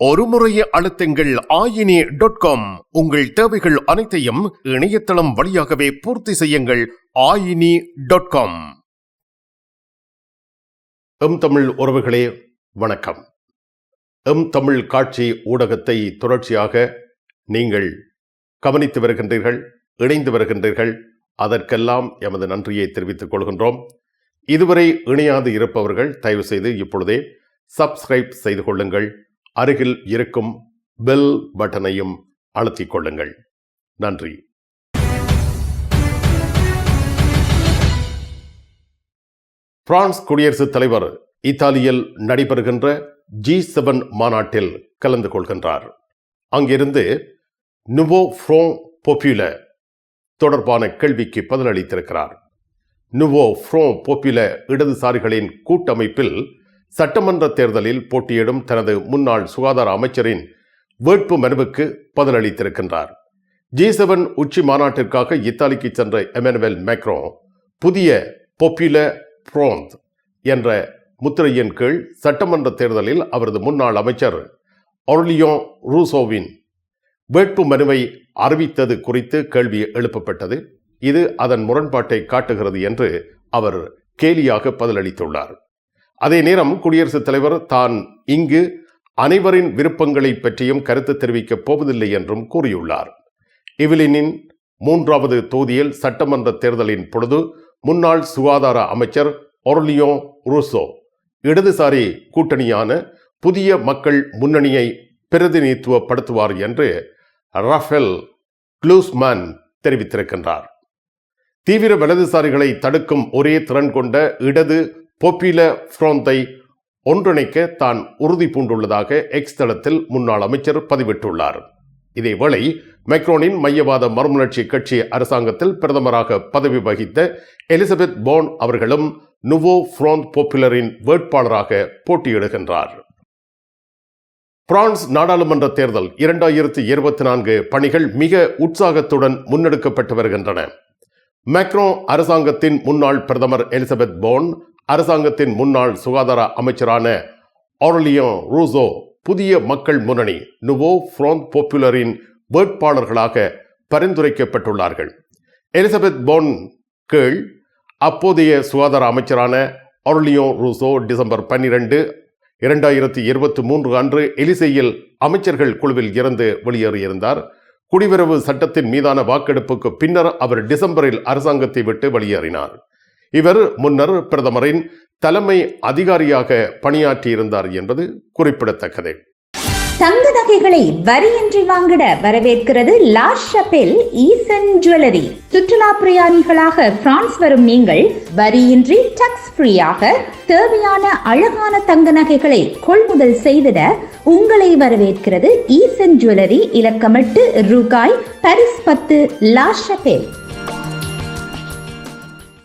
ஒரு முறையே அழுத்துங்கள் ஆயினி dot com உங்கள் தேவைகள் அனைத்தையும் இணையதளம் வழியாகவே பூர்த்தி செய்யுங்கள் ஆயினி டாட் காம் எம் தமிழ் உறவுகளே வணக்கம். எம் தமிழ் காட்சி ஊடகத்தை தொடர்ச்சியாக நீங்கள் கவனித்து வருகின்றீர்கள் இணைந்து வருகின்றீர்கள். அதற்கெல்லாம் எமது நன்றியை தெரிவித்துக் கொள்கின்றோம். இதுவரை இணையாது இருப்பவர்கள் தயவு செய்து இப்பொழுதே சப்ஸ்கிரைப் செய்து கொள்ளுங்கள். அருகில் இருக்கும் பெல் பட்டனையும் அழுத்திக் கொள்ளுங்கள். நன்றி. பிரான்ஸ் குடியரசுத் தலைவர் இத்தாலியில் நடைபெறுகின்ற ஜி செவன் மாநாட்டில் கலந்து கொள்கின்றார். அங்கிருந்து நுவோ ஃப்ரோ பொப்யூல தொடர்பான கேள்விக்கு பதிலளித்திருக்கிறார். நுவோ ஃப்ரோ பொப்யூல இடதுசாரிகளின் கூட்டமைப்பில் சட்டமன்ற தேர்தலில் போட்டியிடும் தனது முன்னாள் சுகாதார அமைச்சரின் வேட்பு மனுவுக்கு பதிலளித்திருக்கின்றார். ஜி செவன் உச்சி மாநாட்டிற்காக இத்தாலிக்கு சென்ற எமனுவேல் மேக்ரோ புதிய பொப்யுல புரோந்த் என்ற முத்திரையின் கீழ் சட்டமன்ற தேர்தலில் அவரது முன்னாள் அமைச்சர் ஒர்லியோ ரூசோவின் வேட்பு மனுவை அறிவித்தது குறித்து கேள்வி எழுப்பப்பட்டது. இது அதன் முரண்பாட்டை காட்டுகிறது என்று அவர் கேலியாக பதிலளித்துள்ளார். அதே நேரம் குடியரசுத் தலைவர் தான் இங்கு அனைவரின் விருப்பங்களை பற்றியும் கருத்து தெரிவிக்கப் போவதில்லை என்றும் கூறியுள்ளார். இவிலினின் மூன்றாவது தொகுதியில் சட்டமன்ற தேர்தலின் பொழுது முன்னாள் சுகாதார அமைச்சர் ஒர்லியோ ரூசோ இடதுசாரி கூட்டணியான புதிய மக்கள் முன்னணியை பிரதிநிதித்துவப்படுத்துவார் என்று ரஃபேல் க்ளூஸ்மேன் தெரிவித்திருக்கின்றார். தீவிர வலதுசாரிகளை தடுக்கும் ஒரே திறன் கொண்ட இடது பொப்பில ஃப்ரோந்தை ஒன்றிணைக்க தான் உறுதி பூண்டுள்ளதாக எக்ஸ் தளத்தில் முன்னாள் அமைச்சர் பதிவிட்டுள்ளார். இதேவேளை மெக்ரோனின் மையவாத மறுமலர்ச்சி கட்சி அரசாங்கத்தில் பிரதமராக பதவி வகித்த எலிசபெத் போன் அவர்களும் நுவோ ஃப்ரோந்த் போப்புலரின் வேட்பாளராக போட்டியிடுகின்றார். பிரான்ஸ் நாடாளுமன்ற தேர்தல் இரண்டாயிரத்தி இருபத்தி நான்கு பணிகள் மிக உற்சாகத்துடன் முன்னெடுக்கப்பட்டு வருகின்றன. மேக்ரோ அரசாங்கத்தின் முன்னாள் பிரதமர் எலிசபெத் போன் அரசாங்கத்தின் முன்னாள் சுகாதார அமைச்சரான ஆரலியோ ரூசோ புதிய மக்கள் முன்னணி நுவோ ஃப்ரோந்த் பாப்புலரின் வேட்பாளர்களாக பரிந்துரைக்கப்பட்டுள்ளார்கள். எலிசபெத் போன் கீழ் அப்போதைய சுகாதார அமைச்சரான ஆர்லியோ ரூசோ டிசம்பர் பன்னிரண்டு இரண்டாயிரத்தி இருபத்தி மூன்று அன்று எலிசையில் அமைச்சர்கள் குழுவில் இருந்து வெளியேறியிருந்தார். குடிவரவு சட்டத்தின் மீதான வாக்கெடுப்புக்கு பின்னர் அவர் டிசம்பரில் அரசாங்கத்தை விட்டு வெளியேறினார். இவர் முன்னர் பிரதமரின் தலைமை அதிகாரியாக பணியாற்றியிருந்தார் என்பது குறிப்பிடத்தக்கது. தங்க நகைகளை வரியின்றி வாங்கிட வரவேற்கிறது லாஷ் ஷப்பெல் ஈசன் ஜுவல்லரி. சுற்றுலா பிரயாணிகளாக பிரான்ஸ் வரும் நீங்கள் வரியின்றி டக்ஸ் ஃப்ரீயாக தேவையான அழகான தங்க நகைகளை கொள்முதல் செய்திட உங்களை வரவேற்கிறது ஈசன் ஜுவல்லரி. இலக்கமிட்டு ரூகாய் பரிஸ் பத்து லாஷ் ஷப்பெல்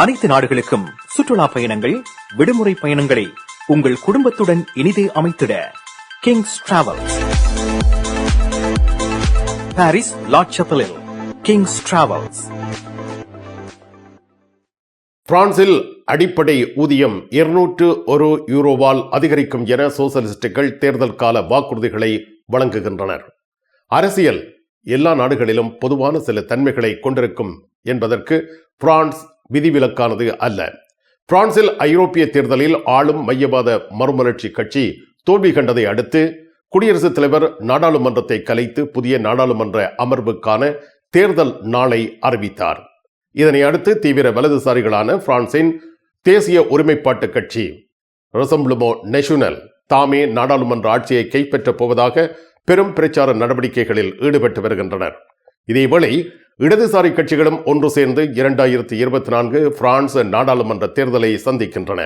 அனைத்து நாடுகளுக்கும் சுற்றுலா பயணங்கள் விடுமுறை பயணங்களை உங்கள் குடும்பத்துடன் இனிதே அமைத்திட கிங்ஸ் டிராவல்ஸ் பாரிஸ் லாட்சப்பலில் கிங்ஸ் டிராவல்ஸ் பிரான்சில் அடிப்படை ஊதியம் இருநூற்று ஒரு யூரோவால் அதிகரிக்கும் என சோசலிஸ்டுகள் தேர்தல் கால வாக்குறுதிகளை வழங்குகின்றனர். அரசியல் எல்லா நாடுகளிலும் பொதுவான சில தன்மைகளை கொண்டிருக்கும் என்பதற்கு பிரான்ஸ் விதிவிலக்கானது அல்ல. பிரான்சில் ஐரோப்பிய தேர்தலில் ஆளும் மையவாத மறுமலர்ச்சி கட்சி தோல்வி கண்டதை அடுத்து குடியரசுத் தலைவர் நாடாளுமன்றத்தை கலைத்து புதிய நாடாளுமன்ற அமர்வுக்கான தேர்தல் நாளை அறிவித்தார். இதனை அடுத்து தீவிர வலதுசாரிகளான பிரான்சின் தேசிய ஒருமைப்பாட்டு கட்சி ரசம்லுமோ நேஷனல் தாமே நாடாளுமன்ற ஆட்சியை கைப்பற்றப் போவதாக பெரும் பிரச்சார நடவடிக்கைகளில் ஈடுபட்டு வருகின்றனர். இதேவேளை இடதுசாரி கட்சிகளும் ஒன்று சேர்ந்து இரண்டாயிரத்தி இருபத்தி நான்கு பிரான்ஸ் நாடாளுமன்ற தேர்தலை சந்திக்கின்றன.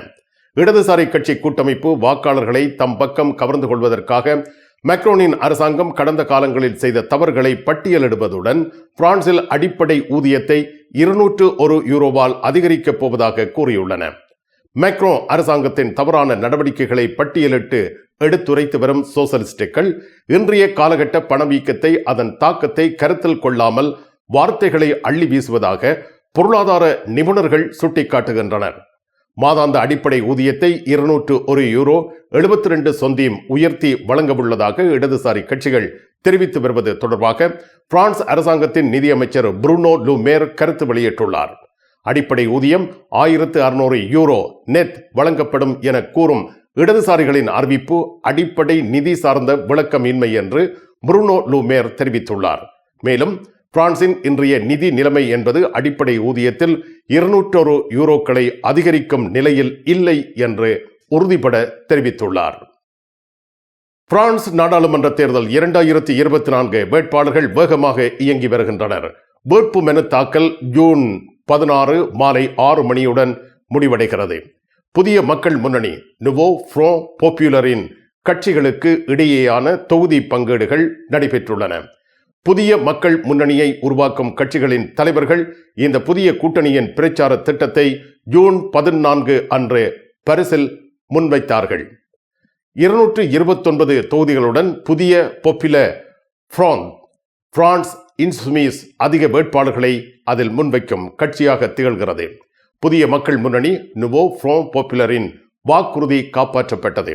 இடதுசாரி கட்சி கூட்டமைப்பு வாக்காளர்களை தம் பக்கம் கவர்ந்து கொள்வதற்காக மேக்ரோனின் அரசாங்கம் கடந்த காலங்களில் செய்த தவறுகளை பட்டியலிடுவதுடன் பிரான்சில் அடிப்படை ஊதியத்தை இருநூற்று ஒரு யூரோவால் அதிகரிக்கப் போவதாக கூறியுள்ளன. மேக்ரோ அரசாங்கத்தின் தவறான நடவடிக்கைகளை பட்டியலிட்டு எடுத்துரைத்து வரும் சோசலிஸ்டுகள் இன்றைய காலகட்ட பணவீக்கத்தை அதன் தாக்கத்தை கருத்தில் கொள்ளாமல் வார்த்தைகளை அள்ளி வீசுவதாக பொருளாதார நிபுணர்கள் சுட்டிக்காட்டுகின்றனர். மாதாந்த அடிப்படை ஊதியத்தை இருநூற்று ஒரு யூரோ எழுபத்தி ரெண்டு சொந்தியும் உயர்த்தி வழங்கவுள்ளதாக இடதுசாரி கட்சிகள் தெரிவித்து வருவது தொடர்பாக பிரான்ஸ் அரசாங்கத்தின் நிதியமைச்சர் புருனோ லுமேர் கருத்து வெளியிட்டுள்ளார். அடிப்படை ஊதியம் ஆயிரத்து அறுநூறு யூரோ நெட் வழங்கப்படும் என கூறும் இடதுசாரிகளின் அறிவிப்பு அடிப்படை நிதி சார்ந்த விளக்கமின்மை என்று புருனோ லுமேர் தெரிவித்துள்ளார். மேலும் பிரான்சின் இன்றைய நிதி நிலைமை என்பது அடிப்படை ஊதியத்தில் இருநூற்றொரு யூரோக்களை அதிகரிக்கும் நிலையில் இல்லை என்று உறுதிபட தெரிவித்துள்ளார். பிரான்ஸ் நாடாளுமன்ற தேர்தல் இரண்டாயிரத்தி இருபத்தி நான்கு வேட்பாளர்கள் வேகமாக இயங்கி வருகின்றனர். வேட்பு மனு தாக்கல் ஜூன் பதினாறு மாலை ஆறு மணியுடன் முடிவடைகிறது. புதிய மக்கள் முன்னணி நுவோ ஃப்ரோ பாப்புலரின் கட்சிகளுக்கு இடையேயான தொகுதி பங்கீடுகள் நடைபெற்றுள்ளன. புதிய மக்கள் முன்னணியை உருவாக்கும் கட்சிகளின் தலைவர்கள் இந்த புதிய கூட்டணியின் பிரச்சார திட்டத்தை ஜூன் பதினான்கு அன்று பரிசில் முன்வைத்தார்கள். இருநூற்று இருபத்தொன்பது தொகுதிகளுடன் புதிய பொப்பில ஃப்ரான் பிரான்ஸ் இன்சுமீஸ் அதிக வேட்பாளர்களை அதில் முன்வைக்கும் கட்சியாக திகழ்கிறது. புதிய மக்கள் முன்னணி நுவோ ஃப்ரோ பாப்புலரின் வாக்குறுதி காப்பாற்றப்பட்டது.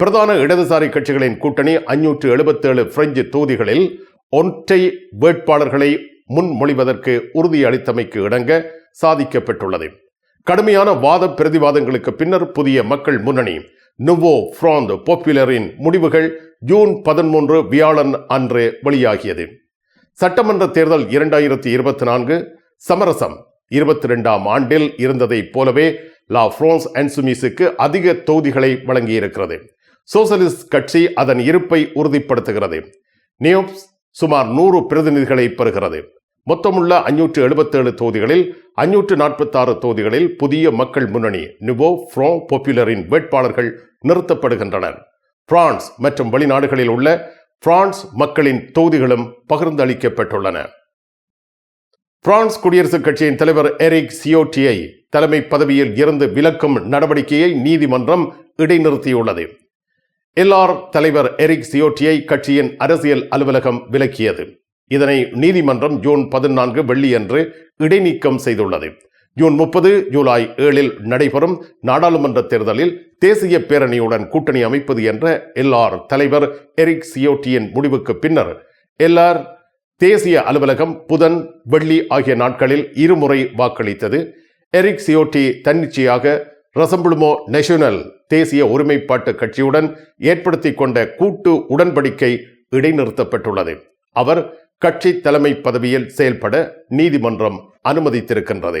பிரதான இடதுசாரி கட்சிகளின் கூட்டணி அஞ்சூற்று எழுபத்தேழு பிரெஞ்சு தொகுதிகளில் ஒன்றை வேட்பாளர்களை முன்மொழிவதற்கு உறுதியளித்தமைக்கு இணங்க சாதிக்கப்பட்டுள்ளது. கடுமையான வாத பிரதிவாதங்களுக்கு பின்னர் புதிய மக்கள் முன்னணி நுவோ ஃப்ராண்ட் பாப்புலரின் முடிவுகள் ஜூன் பதிமூன்று வியாழன் அன்று வெளியாகியது. சட்டமன்ற தேர்தல் இரண்டாயிரத்தி இருபத்தி நான்கு சமரசம் இருபத்தி ரெண்டாம் ஆண்டில் இருந்ததைப் போலவே லா ஃப்ரான்ஸ் அன்சுமிஸுக்கு அதிக தொகுதிகளை வழங்கியிருக்கிறது. சோசலிஸ்ட் கட்சி அதன் இருப்பை உறுதிப்படுத்துகிறது. நியோப்ஸ் சுமார் நூறு பிரதிநிதிகளை பெறுகிறது. மொத்தமுள்ள அஞ்சூற்று எழுபத்தேழு தொகுதிகளில் அஞ்சூற்று நாற்பத்தாறு தொகுதிகளில் புதிய மக்கள் முன்னணி நிவோ ஃப்ரோ பாப்புலரின் வேட்பாளர்கள் நிறுத்தப்படுகின்றனர். பிரான்ஸ் மற்றும் வெளிநாடுகளில் உள்ள பிரான்ஸ் மக்களின் தொகுதிகளும் பகிர்ந்தளிக்கப்பட்டுள்ளன. பிரான்ஸ் குடியரசுக் கட்சியின் தலைவர் எரிக் சியோட்டியை தலைமை பதவியில் இருந்து விலக்கும் நடவடிக்கையை நீதிமன்றம் இடைநிறுத்தியுள்ளது. எல்ஆர் தலைவர் எரிக் சியோட்டியை கட்சியின் அரசியல் அலுவலகம் விலக்கியது. இதனை நீதிமன்றம் ஜூன் பதினான்கு வெள்ளியன்று இடைநீக்கம் செய்துள்ளது. ஜூன் முப்பது ஜூலை ஏழில் நடைபெறும் நாடாளுமன்ற தேர்தலில் தேசிய பேரணியுடன் கூட்டணி அமைப்பது என்ற எல்ஆர் தலைவர் எரிக் சியோட்டியின் முடிவுக்கு பின்னர் எல்ஆர் தேசிய அலுவலகம் புதன் வெள்ளி ஆகிய நாட்களில் இருமுறை வாக்களித்தது. எரிக் சியோட்டி தன்னிச்சையாக ரசம்புளுமோ நேஷனல் தேசிய ஒருமைப்பாட்டு கட்சியுடன் ஏற்படுத்தி கொண்ட கூட்டு உடன்படிக்கை இடைநிறுத்தப்பட்டுள்ளது. அவர் கட்சி தலைமை பதவியில் செயல்பட நீதிமன்றம் அனுமதித்திருக்கின்றது.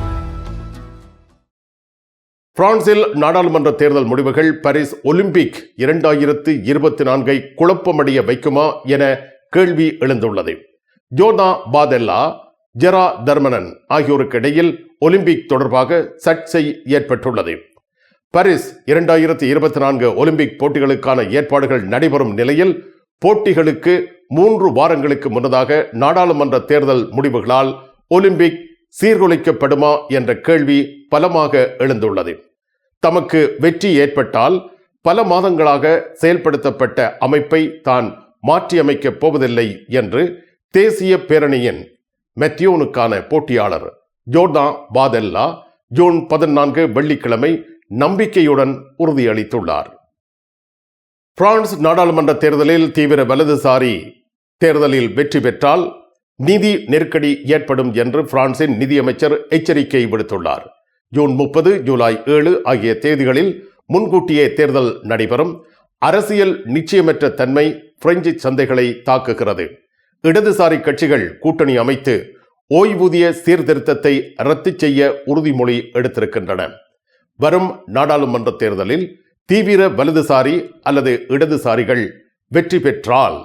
பிரான்சில் நாடாளுமன்ற தேர்தல் முடிவுகள் பாரிஸ் ஒலிம்பிக் இரண்டாயிரத்து இருபத்தி நான்கை குழப்பமடைய வைக்குமா என கேள்வி எழுந்துள்ளது. ஜோர்னா பாதெல்லா ஜெரா தர்மனன் ஆகியோருக்கு இடையில் ஒலிம்பிக் தொடர்பாக சர்ச்சை ஏற்பட்டுள்ளது. பாரிஸ் இரண்டாயிரத்தி இருபத்தி நான்கு ஒலிம்பிக் போட்டிகளுக்கான ஏற்பாடுகள் நடைபெறும் நிலையில் போட்டிகளுக்கு மூன்று வாரங்களுக்கு முன்னதாக நாடாளுமன்ற தேர்தல் முடிவுகளால் ஒலிம்பிக் சீர்குலைக்கப்படுமா என்ற கேள்வி பலமாக எழுந்துள்ளது. தமக்கு வெற்றி ஏற்பட்டால் பல மாதங்களாக செயல்படுத்தப்பட்ட அமைப்பை தான் மாற்றியமைக்கப் போவதில்லை என்று தேசிய பேரணியின் மெத்தியோனுக்கான போட்டியாளர் ஜோர்னா பாதெல்லா ஜூன் பதினான்கு வெள்ளிக்கிழமை நம்பிக்கையுடன் உறுதியளித்துள்ளார். பிரான்ஸ் நாடாளுமன்ற தேர்தலில் தீவிர வலதுசாரி தேர்தலில் வெற்றி பெற்றால் நிதி நெருக்கடி ஏற்படும் என்று பிரான்சின் நிதியமைச்சர் எச்சரிக்கை விடுத்துள்ளார். ஜூன் முப்பது ஜூலை ஏழு ஆகிய தேதிகளில் முன்கூட்டியே தேர்தல் நடைபெறும். அரசியல் நிச்சயமற்ற தன்மை பிரெஞ்சு சந்தைகளை தாக்குகிறது. இடதுசாரி கட்சிகள் கூட்டணி அமைத்து ஓய்வூதிய சீர்திருத்தத்தை ரத்து செய்ய உறுதிமொழி எடுத்திருக்கின்றன. வரும் நாடாளுமன்ற தேர்தலில் தீவிர வலதுசாரி அல்லது இடதுசாரிகள் வெற்றி பெற்றால்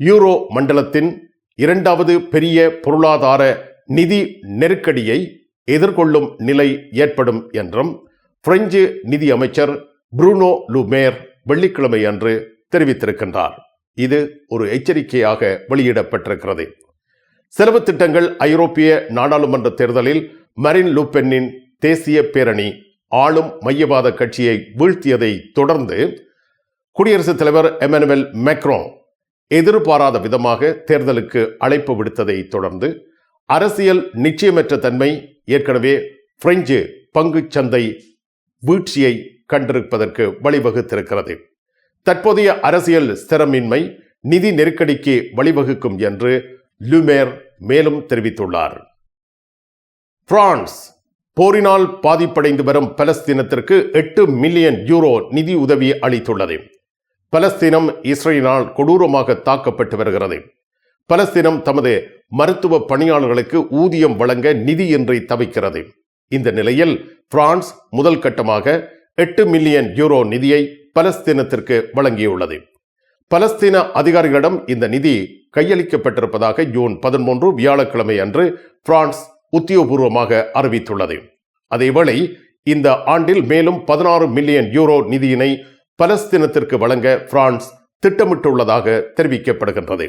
யூரோ மண்டலத்தின் இரண்டாவது பெரிய பொருளாதார நிதி நெருக்கடியை எதிர்கொள்ளும் நிலை ஏற்படும் என்றும் பிரெஞ்சு நிதி அமைச்சர் புரூனோ லுமேர் வெள்ளிக்கிழமை அன்று தெரிவித்திருக்கின்றார். இது ஒரு எச்சரிக்கையாக வெளியிடப்பட்டிருக்கிறது. செலவு திட்டங்கள் ஐரோப்பிய நாடாளுமன்ற தேர்தலில் மரின் லூபென்னின் தேசிய பேரணி ஆளும் மையவாத கட்சியை வீழ்த்தியதை தொடர்ந்து குடியரசுத் தலைவர் எமனுவல் மேக்ரோ எதிர்பாராத விதமாக தேர்தலுக்கு அழைப்பு விடுத்ததை தொடர்ந்து அரசியல் நிச்சயமற்ற தன்மை ஏற்கனவே பிரெஞ்சு பங்கு சந்தை வீழ்ச்சியை கண்டிருப்பதற்கு வழிவகுத்திருக்கிறது. தற்போதைய அரசியல் ஸ்திரமின்மை நிதி நெருக்கடிக்கு வழிவகுக்கும் என்று லுமேர் மேலும் தெரிவித்துள்ளார். பிரான்ஸ் போரினால் பாதிப்படைந்து வரும் பலஸ்தீனத்திற்கு எட்டு மில்லியன் யூரோ நிதி உதவி அளித்துள்ளது. பலஸ்தீனம் இஸ்ரேலினால் கொடூரமாக தாக்கப்பட்டு வருகிறது. பலஸ்தீனம் தமது மருத்துவ பணியாளர்களுக்கு ஊதியம் வழங்க நிதியின்றி தவிக்கிறது. இந்த நிலையில் பிரான்ஸ் முதல் கட்டமாக எட்டு மில்லியன் யூரோ நிதியை பலஸ்தீனத்திற்கு வழங்கியுள்ளது. பலஸ்தீன அதிகாரிகளிடம் இந்த நிதி கையளிக்கப்பட்டிருப்பதாக ஜூன் பதிமூன்று வியாழக்கிழமை அன்று பிரான்ஸ் உத்தியோகபூர்வமாக அறிவித்துள்ளது. அதேவேளை இந்த ஆண்டில் மேலும் பதினாறு மில்லியன் யூரோ நிதியினை பலஸ்தீனத்திற்கு வழங்க பிரான்ஸ் திட்டமிட்டுள்ளதாக தெரிவிக்கப்படுகின்றது.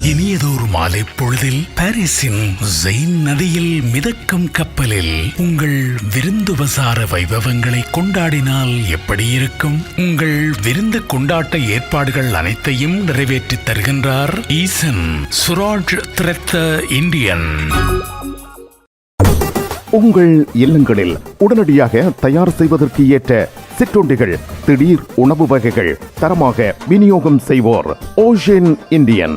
இனியதோர் மாலை பொழுதில் பாரிஸின் ஜெயின் நதியில் மிதக்கும் கப்பலில் உங்கள் விருந்துபசார வைபவங்களை கொண்டாடினால் எப்படி இருக்கும்? உங்கள் விருந்து கொண்டாட்ட ஏற்பாடுகள் அனைத்தையும் நிறைவேற்றித் தருகின்றார் ஈசன் சுராஜ் திரத்த இந்தியன். உங்கள் இல்லங்களில் உடனடியாக தயார் செய்வதற்கு ஏற்ற சிற்றுண்டிகள் திடீர் உணவு வகைகள் தரமாக விநியோகம் செய்வோர் ஓஷன் இந்தியன்